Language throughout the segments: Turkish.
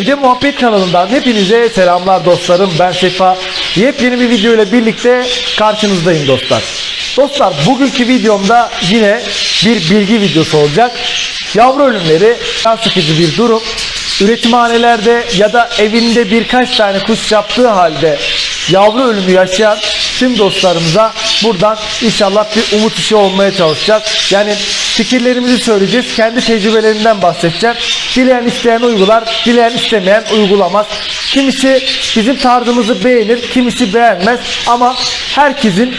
Evde Muhabbet kanalından hepinize selamlar dostlarım. Ben Sefa. Yepyeni bir video ile birlikte karşınızdayım dostlar. Dostlar bugünkü videomda yine bir bilgi videosu olacak. Yavru ölümleri can sıkıcı bir durum. Üretimhanelerde ya da evinde birkaç tane kuş yaptığı halde yavru ölümü yaşayan tüm dostlarımıza buradan inşallah bir umut ışığı olmaya çalışacak. Yani fikirlerimizi söyleyeceğiz. Kendi tecrübelerinden bahsedeceğim. Dileyen isteyen uygular, dileyen istemeyen uygulamaz. Kimisi bizim tarzımızı beğenir, kimisi beğenmez ama herkesin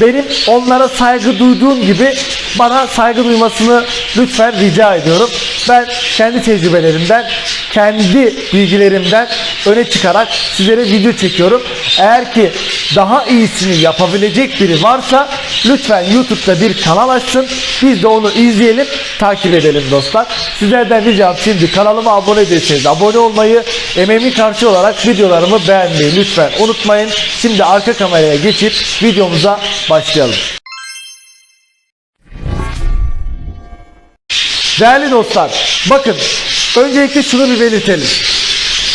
benim onlara saygı duyduğum gibi bana saygı duymasını lütfen rica ediyorum. Ben kendi tecrübelerimden, kendi bilgilerimden öne çıkarak sizlere video çekiyorum. Eğer ki daha iyisini yapabilecek biri varsa lütfen YouTube'da bir kanal açsın. Biz de onu izleyelim, takip edelim dostlar. Sizlerden ricam şimdi kanalıma abone değilseniz abone olmayı, emeğimin karşı olarak videolarımı beğenmeyi lütfen unutmayın. Şimdi arka kameraya geçip videomuza başlayalım. Değerli dostlar, bakın öncelikle şunu bir belirtelim.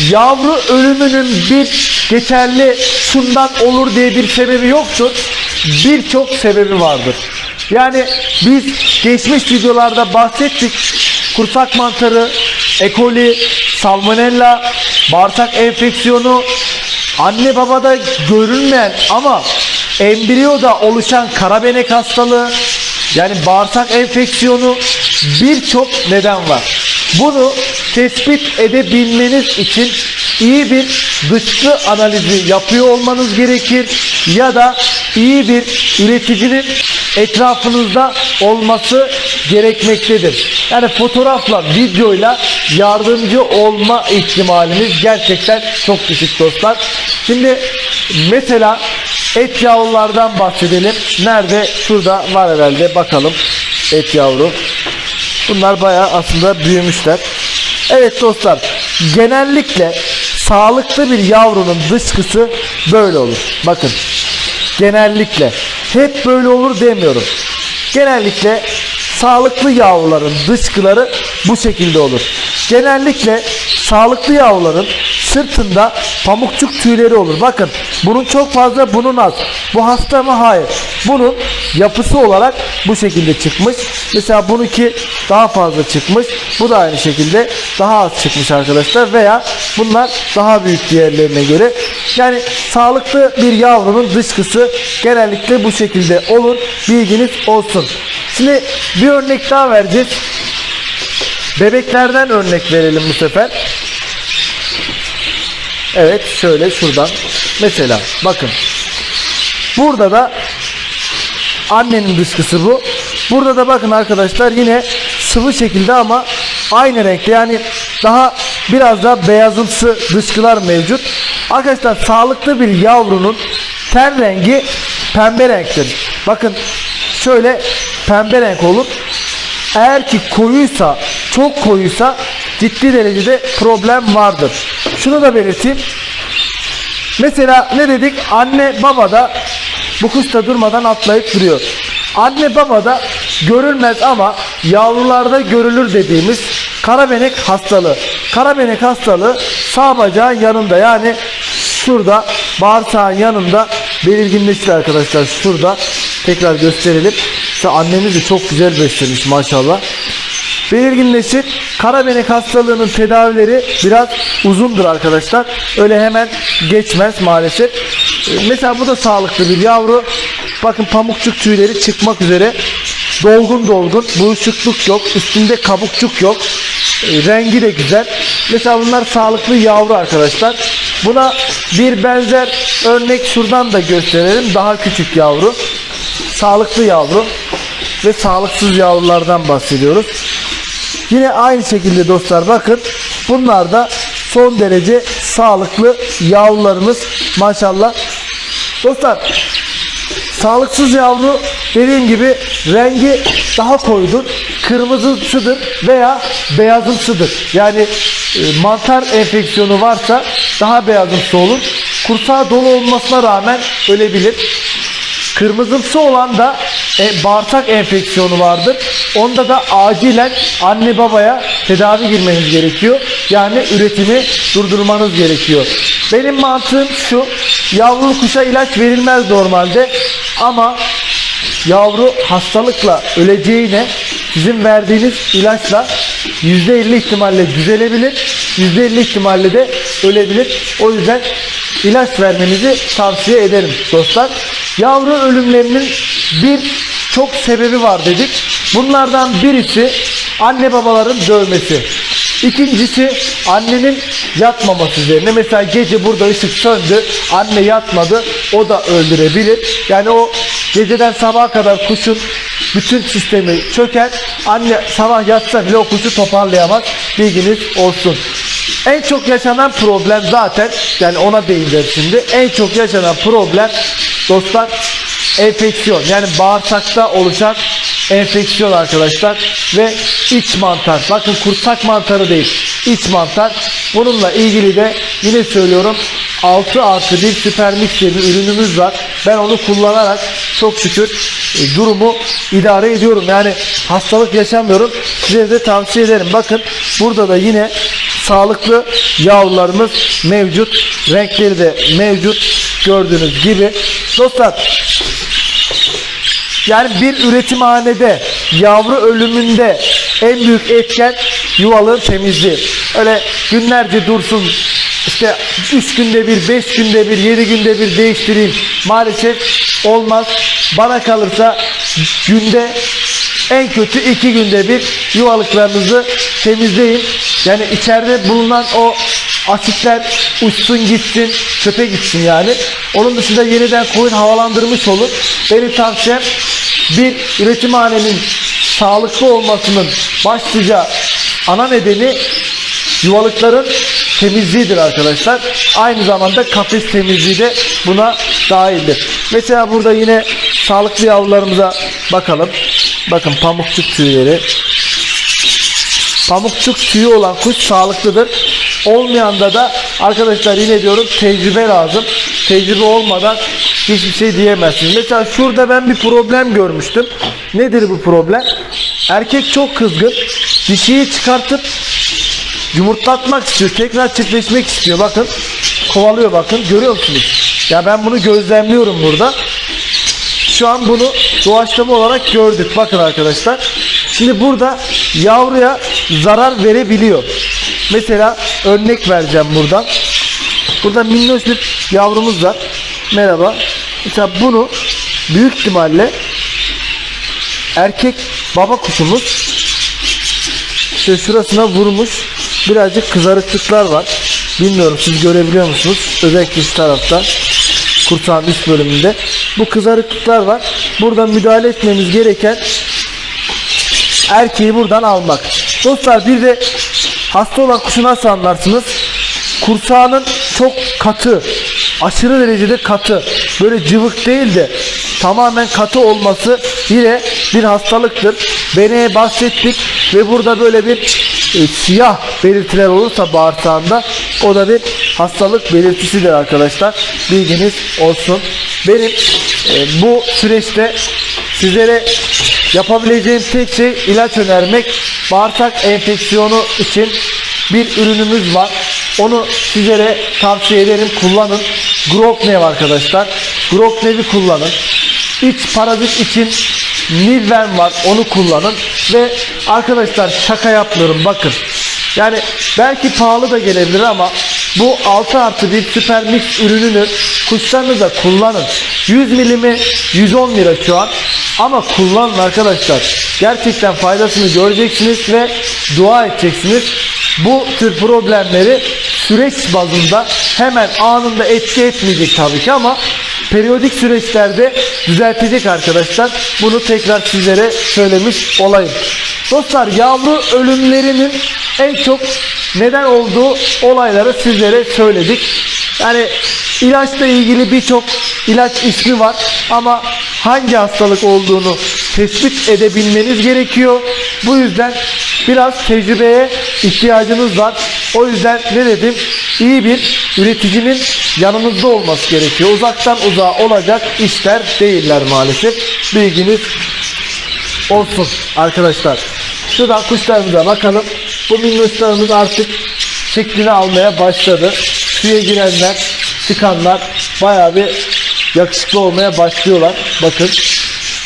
Yavru ölümünün bir geçerli şundan olur diye bir sebebi yoktur. Birçok sebebi vardır. Yani biz geçmiş videolarda bahsettik. Kursak mantarı, E. coli, salmonella, bağırsak enfeksiyonu, anne babada görülmeyen ama embriyoda oluşan karabenek hastalığı, yani bağırsak enfeksiyonu birçok neden var. Bunu tespit edebilmeniz için iyi bir dışkı analizi yapıyor olmanız gerekir ya da iyi bir üreticinin etrafınızda olması gerekmektedir. Yani fotoğrafla, videoyla yardımcı olma ihtimaliniz gerçekten çok düşük dostlar. Şimdi mesela et yavrulardan bahsedelim. Nerede? Şurada var herhalde. Bakalım. Et yavru. Bunlar bayağı aslında büyümüşler. Evet dostlar. Genellikle sağlıklı bir yavrunun dışkısı böyle olur. Bakın. Genellikle. Hep böyle olur demiyorum. Genellikle sağlıklı yavruların dışkıları bu şekilde olur. Genellikle sağlıklı yavruların sırtında pamukçuk tüyleri olur. Bakın bunun çok fazla bunun az. Bu hasta mı? Hayır. Bunun yapısı olarak bu şekilde çıkmış. Mesela bununki daha fazla çıkmış. Bu da aynı şekilde daha az çıkmış arkadaşlar. Veya bunlar daha büyük diğerlerine göre. Yani sağlıklı bir yavrunun dışkısı genellikle bu şekilde olur. Bilginiz olsun. Şimdi bir örnek daha vereceğiz. Bebeklerden örnek verelim bu sefer. Evet şöyle şuradan. Mesela bakın. Burada da annenin dışkısı bu. Burada da bakın arkadaşlar yine sıvı şekilde ama aynı renkte yani daha biraz daha beyazımsı dışkılar mevcut. Arkadaşlar sağlıklı bir yavrunun ten rengi pembe renktir. Bakın şöyle pembe renk olur. Eğer ki koyuysa, çok koyuysa ciddi derecede problem vardır. Şunu da belirteyim. Mesela ne dedik? Anne baba da bu kuş da durmadan atlayıp duruyor. Anne baba da görülmez ama yavrularda görülür dediğimiz karabenek hastalığı. Karabenek hastalığı sağ bacağın yanında yani şurada bağırsağın yanında belirginleşir arkadaşlar. Şurada tekrar gösterelim. Şu annemiz de çok güzel beslemiş maşallah. Belirginleşir. Karabenek hastalığının tedavileri biraz uzundur arkadaşlar. Öyle hemen geçmez maalesef. Mesela bu da sağlıklı bir yavru. Bakın pamukçuk tüyleri çıkmak üzere. Dolgun dolgun. Buruşukluk yok. Üstünde kabukçuk yok. Ee, Rengi de güzel. Mesela bunlar sağlıklı yavru arkadaşlar. Buna bir benzer örnek şuradan da gösterelim. Daha küçük yavru. Sağlıklı yavru ve sağlıksız yavrulardan bahsediyoruz. Yine aynı şekilde dostlar bakın bunlar da son derece sağlıklı yavrularımız maşallah. Dostlar sağlıksız yavru dediğim gibi rengi daha koyudur. Kırmızısıdır veya beyazımsıdır. Yani e, mantar enfeksiyonu varsa daha beyazımsı olur. Kursağı dolu olmasına rağmen ölebilir. Kırmızımsı olan da e, bağırsak enfeksiyonu vardır. Onda da acilen anne babaya tedavi girmeniz gerekiyor. yani üretimi durdurmanız gerekiyor. Benim mantığım şu. Yavru kuşa ilaç verilmez normalde ama yavru hastalıkla öleceğine sizin verdiğiniz ilaçla %50 ihtimalle düzelebilir. %50 ihtimalle de ölebilir. O yüzden ilaç vermenizi tavsiye ederim dostlar. Yavru ölümlerinin bir çok sebebi var dedik. Bunlardan birisi anne babaların dövmesi. İkincisi annenin yatmaması üzerine. Mesela gece burada ışık söndü. Anne yatmadı. O da öldürebilir. Yani o geceden sabaha kadar kuşun bütün sistemi çöker. Anne sabah yatsa bile o kuşu toparlayamaz. Bilginiz olsun. En çok yaşanan problem zaten yani ona değineceğiz şimdi. En çok yaşanan problem dostlar enfeksiyon. Yani bağırsakta oluşan enfeksiyon arkadaşlar ve iç mantar. Bakın kursak mantarı değil. iç mantar. Bununla ilgili de yine söylüyorum 6 artı 1 süper mix diye bir ürünümüz var. Ben onu kullanarak çok şükür e, durumu idare ediyorum. Yani hastalık yaşamıyorum. Size de tavsiye ederim. Bakın burada da yine sağlıklı yavrularımız mevcut. Renkleri de mevcut. Gördüğünüz gibi. Dostlar yani bir üretimhanede yavru ölümünde en büyük etken yuvalığın temizliği. Öyle günlerce dursun işte 3 günde bir, 5 günde bir, 7 günde bir değiştireyim. Maalesef olmaz. Bana kalırsa günde en kötü 2 günde bir yuvalıklarınızı temizleyin. Yani içeride bulunan o asitler uçsun gitsin, çöpe gitsin yani. Onun dışında yeniden koyun havalandırmış olur. Benim tavsiyem bir üretimhanenin sağlıklı olmasının başlıca ana nedeni yuvalıkların temizliğidir arkadaşlar. Aynı zamanda kafes temizliği de buna dahildir. Mesela burada yine sağlıklı yavrularımıza bakalım. Bakın pamukçuk tüyleri. Pamukçuk tüyü olan kuş sağlıklıdır. Olmayanda da arkadaşlar yine diyorum tecrübe lazım. Tecrübe olmadan hiçbir şey diyemezsiniz. Mesela şurada ben bir problem görmüştüm. Nedir bu problem? Erkek çok kızgın. Dişiyi çıkartıp yumurtlatmak istiyor. Tekrar çiftleşmek istiyor. Bakın kovalıyor bakın. Görüyor musunuz? Ya ben bunu gözlemliyorum burada. Şu an bunu doğaçlama olarak gördük. Bakın arkadaşlar. Şimdi burada yavruya zarar verebiliyor. Mesela örnek vereceğim buradan. Burada minnoş bir yavrumuz var. Merhaba. Mesela bunu büyük ihtimalle erkek baba kuşumuz işte şurasına vurmuş. Birazcık kızarıklıklar var. Bilmiyorum siz görebiliyor musunuz? Özellikle şu tarafta kursağın üst bölümünde. Bu kızarıklıklar var. Burada müdahale etmemiz gereken erkeği buradan almak. Dostlar bir de hasta olan kuşu nasıl anlarsınız? Kursağının çok katı, aşırı derecede katı, böyle cıvık değil de tamamen katı olması yine bir hastalıktır. Beneye bahsettik ve burada böyle bir e, siyah belirtiler olursa bağırsağında o da bir hastalık belirtisidir arkadaşlar. Bilginiz olsun. Benim e, bu süreçte sizlere yapabileceğim tek şey ilaç önermek. Bağırsak enfeksiyonu için bir ürünümüz var. Onu sizlere tavsiye ederim. Kullanın. Groknev arkadaşlar. Groknev'i kullanın. İç parazit için Nilven var. Onu kullanın. Ve arkadaşlar şaka yapmıyorum. Bakın. Yani belki pahalı da gelebilir ama bu 6 artı bir süper mix ürününü kuşlarınıza kullanın. 100 milimi 110 lira şu an. Ama kullanın arkadaşlar. Gerçekten faydasını göreceksiniz ve dua edeceksiniz. Bu tür problemleri süreç bazında hemen anında etki etmeyecek tabii ki ama periyodik süreçlerde düzeltecek arkadaşlar. Bunu tekrar sizlere söylemiş olayım. Dostlar yavru ölümlerinin en çok neden olduğu olayları sizlere söyledik. Yani ilaçla ilgili birçok ilaç ismi var ama hangi hastalık olduğunu tespit edebilmeniz gerekiyor. Bu yüzden biraz tecrübeye ihtiyacınız var. O yüzden ne dedim? İyi bir üreticinin yanınızda olması gerekiyor. Uzaktan uzağa olacak işler değiller maalesef. Bilginiz olsun arkadaşlar. Şuradan kuşlarımıza bakalım. Bu minnoşlarımız artık şeklini almaya başladı. Tüye girenler, çıkanlar bayağı bir yakışıklı olmaya başlıyorlar. Bakın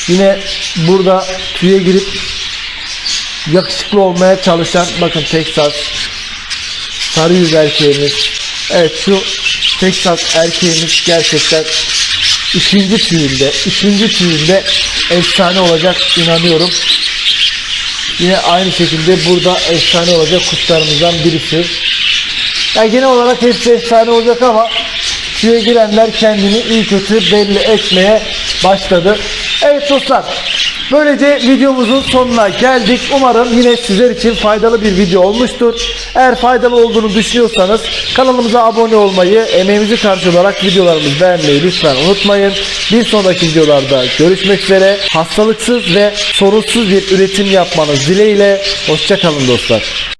yine burada tüye girip yakışıklı olmaya çalışan bakın Texas sarı yüz erkeğimiz. Evet şu Texas erkeğimiz gerçekten ikinci tüyünde, üçüncü tüyünde efsane olacak inanıyorum. Yine aynı şekilde burada efsane olacak kuşlarımızdan birisi. Yani genel olarak hepsi efsane olacak ama tüye girenler kendini iyi kötü belli etmeye başladı. Evet dostlar böylece videomuzun sonuna geldik. Umarım yine sizler için faydalı bir video olmuştur. Eğer faydalı olduğunu düşünüyorsanız kanalımıza abone olmayı, emeğimizi karşılayarak videolarımızı beğenmeyi lütfen unutmayın. Bir sonraki videolarda görüşmek üzere. Hastalıksız ve sorunsuz bir üretim yapmanız dileğiyle. Hoşçakalın dostlar.